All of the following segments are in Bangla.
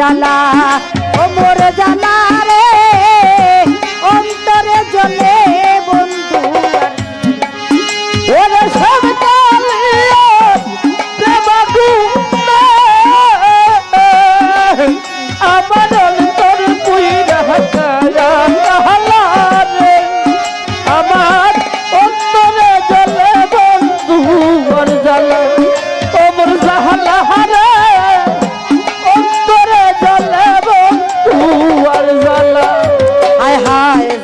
জ্বালা ও মোর জ্বালা।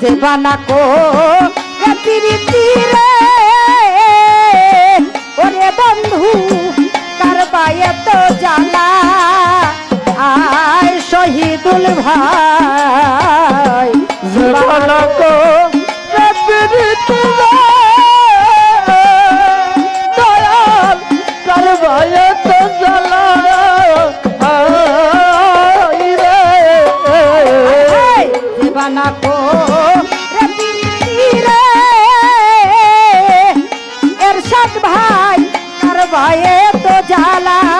সেবানা কো তীরে ওরে বন্ধু তার পায়ে তো জানা আর শহীদুল ভাই। तो जाला।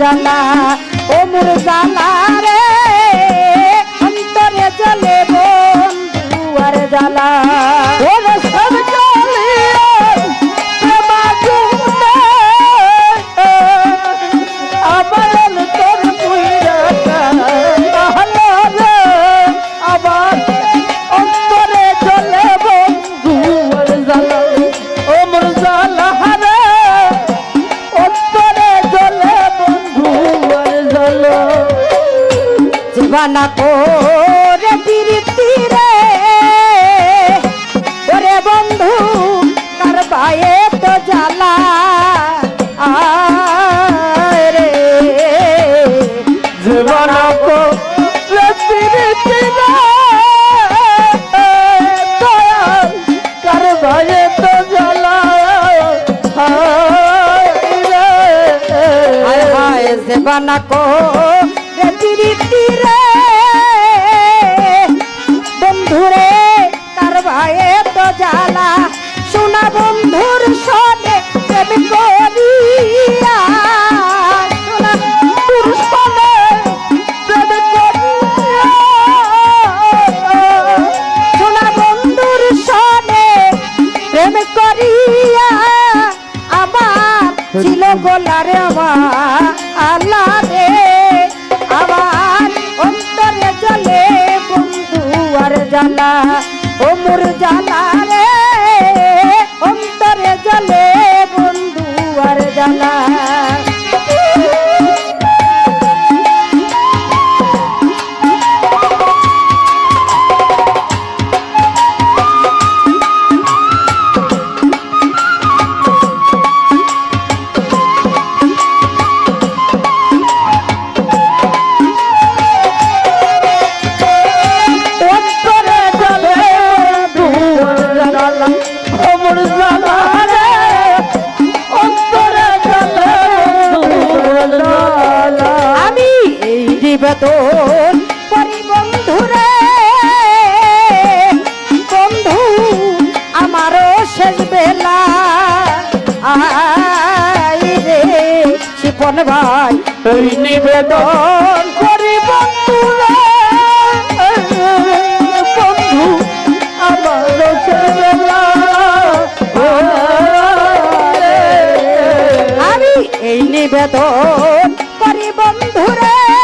জ্বালা না তোর প্রীতি রে। ওরে বন্ধু, তার পায়ে তো জ্বালা। রে। জীবন প্রীতি রে। জীবন কো মোর জ্বালা ভাই নিবেদন করি বন্ধু বন্ধু আমার আমি এই নিবেদন করি বন্ধুরা।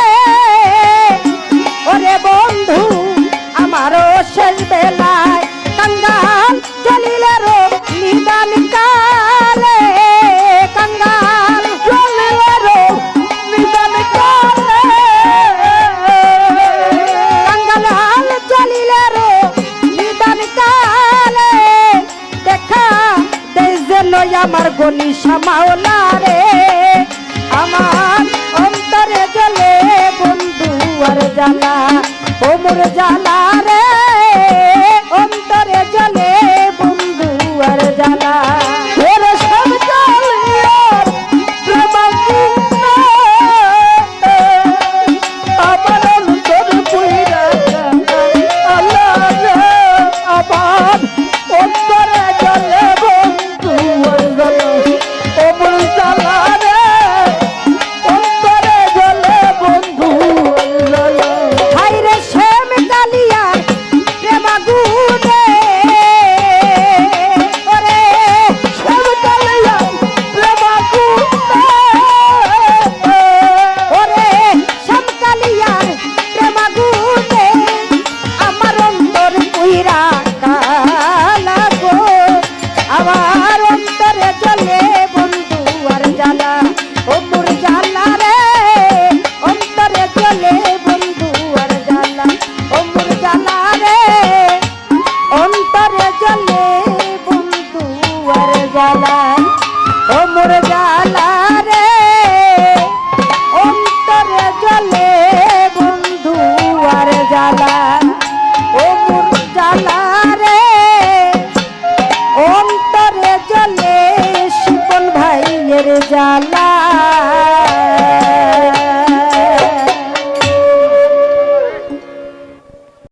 বলি শ্যামাওলা